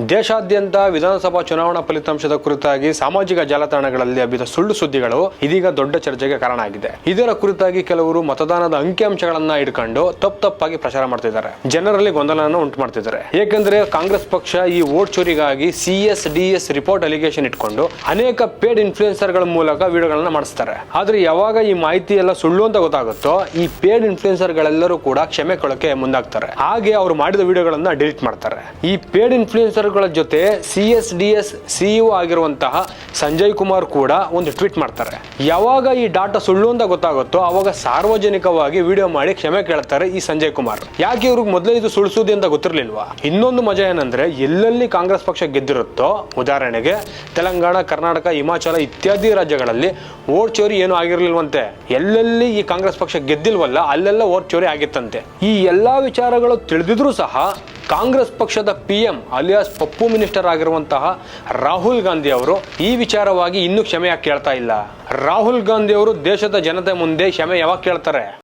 ದೇಶಾದ್ಯಂತ ವಿಧಾನಸಭಾ ಚುನಾವಣಾ ಫಲಿತಾಂಶದ ಕುರಿತಾಗಿ ಸಾಮಾಜಿಕ ಜಾಲತಾಣಗಳಲ್ಲಿ ಹಬ್ಬಿದ ಸುಳ್ಳು ಸುದ್ದಿಗಳು ಇದೀಗ ದೊಡ್ಡ ಚರ್ಚೆಗೆ ಕಾರಣ ಆಗಿದೆ. ಇದರ ಕುರಿತಾಗಿ ಕೆಲವರು ಮತದಾನದ ಅಂಕಿಅಂಶಗಳನ್ನ ಇಟ್ಕೊಂಡು ತಪ್ಪು ತಪ್ಪಾಗಿ ಪ್ರಚಾರ ಮಾಡ್ತಿದ್ದಾರೆ. ಜನರಲ್ಲಿ ಗೊಂದಲನ ಉಂಟು ಮಾಡ್ತಿದ್ದಾರೆ ಏಕೆಂದ್ರೆ ಕಾಂಗ್ರೆಸ್ ಪಕ್ಷ ಈ ವೋಟ್ ಚೋರಿಗಾಗಿ ಸಿಎಸ್ ಡಿಎಸ್ ರಿಪೋರ್ಟ್ ಅಲಿಗೇಷನ್ ಇಟ್ಕೊಂಡು ಅನೇಕ ಪೇಡ್ ಇನ್ಫ್ಲೂಯೆನ್ಸರ್ಗಳ ಮೂಲಕ ವಿಡಿಯೋಗಳನ್ನ ಮಾಡಿಸ್ತಾರೆ. ಆದ್ರೆ ಯಾವಾಗ ಈ ಮಾಹಿತಿ ಎಲ್ಲ ಸುಳ್ಳು ಅಂತ ಗೊತ್ತಾಗುತ್ತೋ ಈ ಪೇಡ್ ಇನ್ಫ್ಲೂಯೆನ್ಸರ್ಗಳೆಲ್ಲರೂ ಕೂಡ ಕ್ಷಮೆ ಕೊಳಕ್ಕೆ ಮುಂದಾಗ್ತಾರೆ. ಹಾಗೆ ಅವರು ಮಾಡಿದ ವಿಡಿಯೋಗಳನ್ನ ಡಿಲೀಟ್ ಮಾಡ್ತಾರೆ. ಈ ಪೇಡ್ ಇನ್ಫ್ಲೂಯೆನ್ಸರ್ಗಳ ಜೊತೆ C S D S CEO ಆಗಿರುವಂತಹ ಸಂಜಯ್ ಕುಮಾರ್ ಕೂಡ ಒಂದು ಟ್ವೀಟ್ ಮಾಡ್ತಾರೆ. ಯಾವಾಗ ಈ ಡಾಟಾ ಸುಳ್ಳು ಅಂತ ಗೊತ್ತಾಗುತ್ತೋ ಅವಾಗ ಸಾರ್ವಜನಿಕವಾಗಿ ವಿಡಿಯೋ ಮಾಡಿ ಕ್ಷಮೆ ಕೇಳ್ತಾರೆ ಈ ಸಂಜಯ್ ಕುಮಾರ್. ಯಾಕೆ ಇವ್ರಿಗೆ ಮೊದಲೇ ಇದು ಸುಳ್ಳು ಸುದ್ದಿ ಅಂತ ಗೊತ್ತಿರ್ಲಿಲ್ವಾ? ಇನ್ನೊಂದು ಮಜಾ ಏನಂದ್ರೆ ಎಲ್ಲೆಲ್ಲಿ ಕಾಂಗ್ರೆಸ್ ಪಕ್ಷ ಗೆದ್ದಿರುತ್ತೋ, ಉದಾಹರಣೆಗೆ ತೆಲಂಗಾಣ, ಕರ್ನಾಟಕ, ಹಿಮಾಚಲ ಇತ್ಯಾದಿ ರಾಜ್ಯಗಳಲ್ಲಿ ಓಟ್ ಚೋರಿ ಏನು ಆಗಿರ್ಲಿಲ್ವಂತೆ. ಎಲ್ಲೆಲ್ಲಿ ಈ ಕಾಂಗ್ರೆಸ್ ಪಕ್ಷ ಗೆದ್ದಿಲ್ವಲ್ಲ, ಅಲ್ಲೆಲ್ಲ ಓಟ್ ಚೋರಿ ಆಗಿತ್ತಂತೆ. ಈ ಎಲ್ಲಾ ವಿಚಾರಗಳು ತಿಳಿದಿದ್ರೂ ಸಹ ಕಾಂಗ್ರೆಸ್ ಪಕ್ಷದ P M alias Pappu minister ಆಗಿರುವಂತಹ ರಾಹುಲ್ ಗಾಂಧಿ ಅವರು ಈ ವಿಚಾರವಾಗಿ ಇನ್ನೂ ಕ್ಷಮೆ ಕೇಳ್ತಾ ಇಲ್ಲ. ರಾಹುಲ್ ಗಾಂಧಿ ಅವರು ದೇಶದ ಜನತೆ ಮುಂದೆ ಕ್ಷಮೆ ಯಾವಾಗ ಕೇಳ್ತಾರೆ?